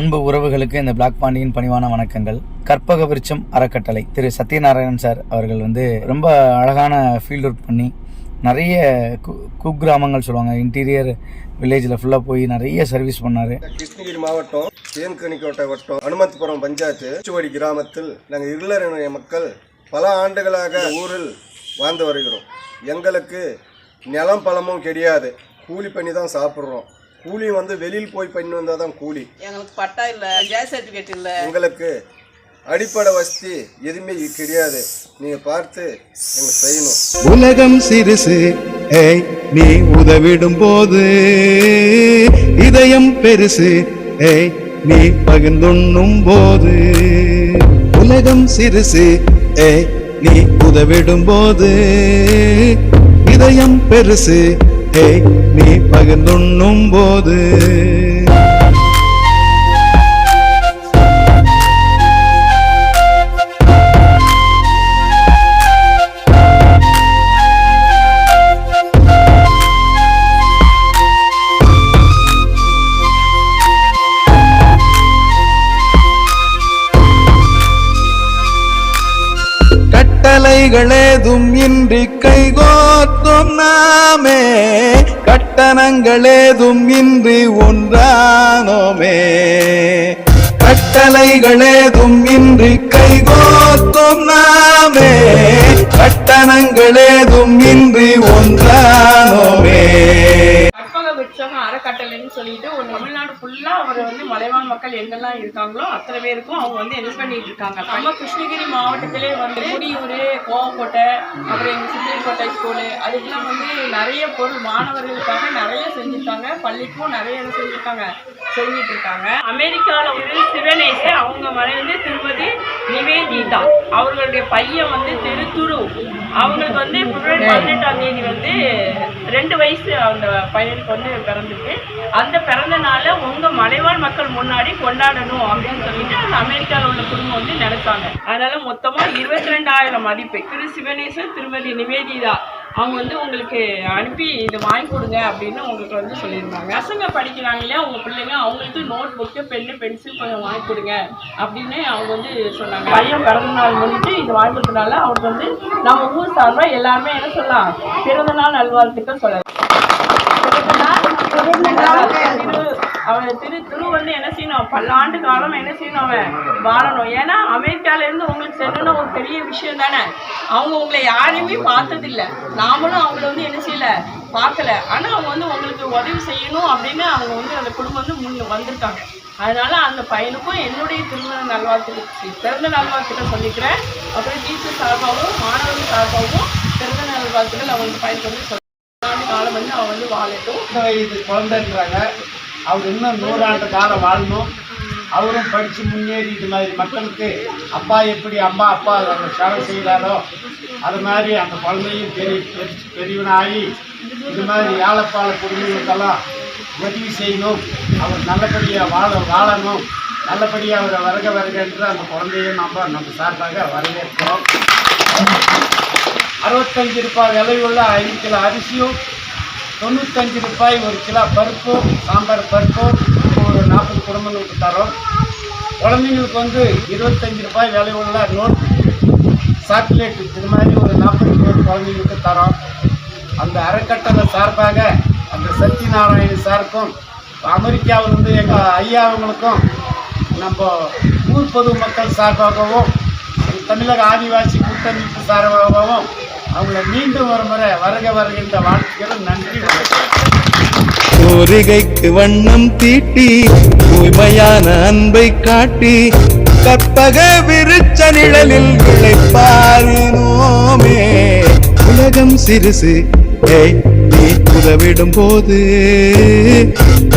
அன்பு உறவுகளுக்கு இந்த பிளாக் பாண்டியின் பணிவான வணக்கங்கள். கற்பக விருச்சம் அறக்கட்டளை திரு சத்யநாராயணன் சார் அவர்கள் வந்து ரொம்ப அழகான ஃபீல்ட் ஒர்க் பண்ணி நிறைய கு குக்கிராமங்கள் சொல்லுவாங்க. இன்டீரியர் வில்லேஜில் ஃபுல்லாக போய் நிறைய சர்வீஸ் பண்ணார். கிருஷ்ணகிரி மாவட்டம் தேன்கனிக்கோட்டை வட்டம் அனுமத்புரம் பஞ்சாயத்து சுவடி கிராமத்தில் நாங்கள் இருளரினுடைய மக்கள் பல ஆண்டுகளாக ஊரில் வாழ்ந்து வருகிறோம். எங்களுக்கு நிலம் பழமும் கிடையாது. கூலி பண்ணி தான் சாப்பிட்றோம். கூலி வந்து வெளியில் போய் பண்ணி வந்தால் தான் கூலி. எங்களுக்கு பட்டா இல்ல கேஸ் சர்டிஃபிகேட் இல்ல. எங்களுக்கு அடிப்படை வசதி எதுவுமே கிடையாது. நீங்கள் பார்த்து எங்களுக்கு செய்யணும். உலகம் சிறுசு ஏய் நீ உதவிடும் போது இதயம் பெருசு ஏய் நீ பகிர்ந்துண்ணும் போது உலகம் சிறுசு ஏய் நீ உதவிடும் போது இதயம் பெருசு ஏய் நீ பகிர்ந்துண்ணும் போது கட்டளைகளேதும் இன்றி கைகோத்தும் நாமே. கட்டணங்களேதும் இன்றி ஒன்றானோமே. கட்டளைகளேதும் இன்றி கைகோத்தும் நாமே. கட்டணங்களேதும் இன்றி ஒன்றானோமே. சொல்லிட்டு ஒரு தமிழ்நாடு ஃபுல்லா அவர் வந்து மலைவாழ் மக்கள் எங்கெல்லாம் இருக்காங்களோ அத்தனை பேருக்கும் அவங்க வந்து ஹெல்ப் பண்ணிட்டு இருக்காங்க? நம்ம கிருஷ்ணகிரி மாவட்டத்திலே வந்து குடியூர் கோவக்கோட்டை அப்புறம் எங்க சித்திரிக்கோட்டை ஸ்கூலு அதுக்கெல்லாம் வந்து நிறைய பொருள் மாணவர்களுக்காக நிறைய செஞ்சு பள்ளிக்கும் நிறைய இது செஞ்சிருக்காங்க இருக்காங்க அமெரிக்காவில் வந்து சிவனேச அவங்க மனைவி திருமதி நிவேதிதா. அவர்களுடைய பையன் வந்து திரு துரு அவங்களுக்கு வந்து பிப்ரவரி பதினெட்டாம் தேதி வந்து ரெண்டு வயசு அந்த பையனுக்கு வந்து பிறந்திருக்கு. அந்த பிறந்த நாளை உங்க மலைவாழ் மக்கள் முன்னாடி கொண்டாடணும் அப்படின்னு சொல்லிட்டு அந்த அமெரிக்காவில் உள்ள குடும்பம் வந்து நினைச்சாங்க. அதனால மொத்தமா இருபத்தி ரெண்டாயிரம் மதிப்பு. திரு சிவனேசன் திருமதி நிவேதிதா. அவங்க வந்து உங்களுக்கு அனுப்பி இதை வாங்கி கொடுங்க அப்படின்னு உங்களுக்கு வந்து சொல்லியிருந்தாங்க. பசங்க படிக்கிறாங்க இல்லையா? உங்க பிள்ளைங்க அவங்களுக்கு நோட் புக்கு பென்னு பென்சில் கொஞ்சம் வாங்கி கொடுங்க அப்படின்னு அவங்க வந்து சொன்னாங்க. பையன் பிறந்த நாள் முன்னிட்டு இது வாங்கி கொடுத்தனால அவருக்கு வந்து நம்ம ஊர் சார்பாக எல்லாருமே என்ன சொல்லலாம்? பிறந்த நாள் நல்வாழ்த்துக்கள். சொல்லலாம் அவன் திரு திரு வந்து என்ன செய்யணும்? பல்லாண்டு காலம் என்ன செய்யணும் அவன்? வாழணும். ஏன்னா அமெரிக்கால இருந்து உங்களுக்கு செல்லணும் ஒரு பெரிய விஷயம் தானே? அவங்க உங்களை யாரையுமே பார்த்ததில்ல. நாமளும் அவங்கள வந்து என்ன செய்யல? பார்க்கல. ஆனால் அவங்க வந்து உங்களுக்கு உதவி செய்யணும் அப்படின்னு அவங்க வந்து அந்த குடும்பம் வந்து முன் வந்திருக்காங்க. அதனால அந்த பையனுக்கும் என்னுடைய திருமண நல்வாழ்த்து பிறந்த நல்வாழ்த்துக்கள் சொல்லிக்கிறேன். அப்புறம் டீச்சர் சார்பாகவும் மாணவர்கள் சார்பாகவும் பிறந்த நல்வாழ்த்துக்கள் அவங்களுக்கு பையனுக்கு வந்து சொல்லி காலம் வந்து அவன் வந்து வாழட்டும். இந்த குழந்தைன்றாங்க. அவர் இன்னும் நூறாண்டு காலம் வாழணும். அவரும் படித்து முன்னேறி இது மாதிரி மக்களுக்கு அப்பா எப்படி அம்மா அப்பா அந்த சேவை செய்கிறாரோ அது மாதிரி அந்த குழந்தையும் பெரிய பெரியவனாகி இது மாதிரி ஏழைப்பாள குடும்பங்களுக்கெல்லாம் உதவி செய்யணும். அவர் நல்லபடியாக வாழ வாழணும். நல்லபடியாக அவரை வருக வருக என்று அந்த குழந்தையும் நம்ம நம்ம சார்பாக வரவேற்கிறோம். அறுபத்தஞ்சு ரூபாய் விலையுள்ள ஐந்து கிலோ அரிசியும் தொண்ணூத்தஞ்சு ரூபாய் ஒரு கிலோ பருப்பும் சாம்பார் பருப்பும் ஒரு நாற்பது குடும்பங்களுக்கு தரோம். குழந்தைங்களுக்கு வந்து இருபத்தஞ்சி ரூபாய் விலை உள்ள நோட் சாக்லேட் இது மாதிரி ஒரு நாற்பது பேர் குழந்தைங்களுக்கு தரோம். அந்த அறக்கட்டளை சார்பாக அந்த சத்யநாராயண சாருக்கும் அமெரிக்காவில் வந்து எங்கள் ஐயா அவங்களுக்கும் நம்ம ஊர் பொதுமக்கள் சார்பாகவும் தமிழக ஆதிவாசி கூட்டமைப்பு சார்பாகவும் அவங்கள மீண்டும் ஒரு முறை வருக வருகின்ற வாழ்த்துக்களும் நன்றி கோரிகைக்கு வண்ணம் தீட்டி தூய்மையான அன்பை காட்டி கற்பக விருச்ச நிழலில் விளைப்பாரினோமே. உலகம் சிறுசு நீ உதவிடும் போது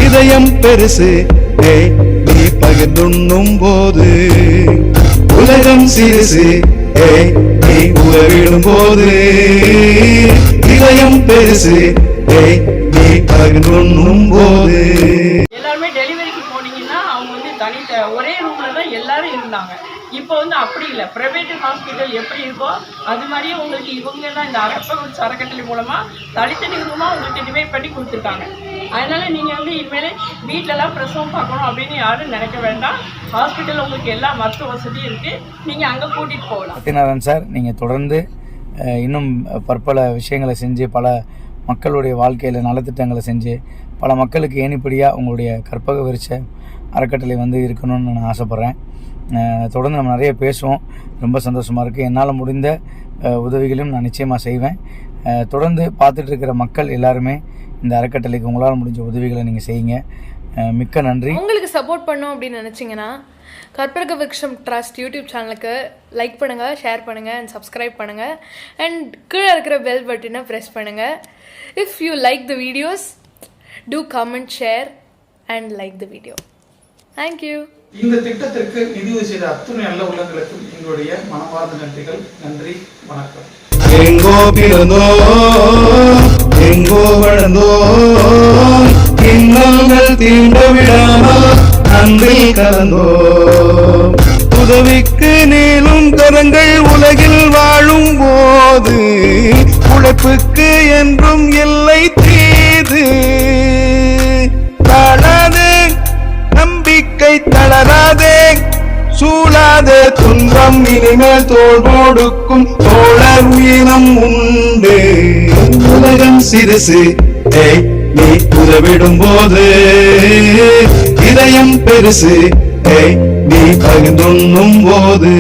இதயம் பெருசு நீ பகிர்ந்துண்ணும் போது உலகம் சிறுசு ஏய் உறவிடும் போது இதயம் பெருசு. நீ பகிர்ந்துண்ணும் போது எல்லாருமே டெலிவரிக்கு போனீங்கன்னா அவங்க வந்து தனித்த ஒரே ரூம்ல தான் எல்லாரும் இருந்தாங்க. இப்போ வந்து அப்படி இல்லை. பிரைவேட் ஹாஸ்பிட்டல் எப்படி இருக்கோ அது மாதிரியே உங்களுக்கு இவங்க தான் இந்த அரப்பகுச்சி அறக்கட்டளை மூலமா தனித்தனி ரூமா உங்களுக்கு டிவைட் பண்ணி கொடுத்துருக்காங்க. அதனால நீங்க வந்து இனிமேல் வீட்டிலலாம் பிரசவம் பார்க்கணும் அப்படின்னு யாரும் நினைக்க வேண்டாம். ஹாஸ்பிட்டல் உங்களுக்கு எல்லா மருத்துவ வசதியும் இருக்கு. நீங்க அங்க கூட்டிட்டு போகலாம். சத்யநாதன் சார் நீங்கள் தொடர்ந்து இன்னும் பற்பல விஷயங்களை செஞ்சு பல மக்களுடைய வாழ்க்கையில் நலத்திட்டங்களை செஞ்சு பல மக்களுக்கு ஏனிப்படியாக உங்களுடைய கற்பக விரிச்ச அறக்கட்டளை வந்து இருக்கணும்னு நான் ஆசைப்பட்றேன். தொடர்ந்து நம்ம நிறைய பேசுவோம். ரொம்ப சந்தோஷமாக இருக்குது என்னால் முடிந்த உதவிகளும் உதவிகளையும் நான் நிச்சயமாக செய்வேன். தொடர்ந்து பார்த்துட்டு இருக்கிற மக்கள் எல்லாருமே இந்த அறக்கட்டளைக்கு உங்களால் முடிஞ்ச உதவிகளை நீங்கள் செய்யுங்க. மிக்க நன்றி. உங்களுக்கு சப்போர்ட் பண்ணோம் அப்படின்னு நினச்சிங்கன்னா கற்பக விக்ஷம் ட்ரஸ்ட் யூடியூப் சேனலுக்கு லைக் பண்ணுங்கள் ஷேர் பண்ணுங்கள் அண்ட் சப்ஸ்கிரைப் பண்ணுங்கள் அண்ட் கீழே இருக்கிற பெல் பட்டனை ப்ரெஸ் பண்ணுங்கள் if you like the videos to comment share and like the video thank you இந்த திட்டத்திற்கு நிதியுதவி செய்த அத்துணை நல்ல உள்ளங்களுக்கும் எங்களுடைய மனமார்ந்த நன்றிகள். நன்றி வணக்கம். எங்கோ பிறந்தோம் எங்கோ வளர்ந்தோம் இன்னல்கள் தீண்ட விடாமல் அன்பில் கலந்தோம். உதவிக்கு நீளும் கரங்கள் உலகில் வாழும் போது உழைப்புக்கு என்றும் எல்லை தளராதே. சூழாதே துன்பம் இனிமேல் தோல் கொடுக்கும் தோழர் உயிரம் உண்டு. உலகம் சிறுசு. நீ உதவிடும் போது இதயம் பெருசு. நீ பகிர்ந்துண்ணும் போது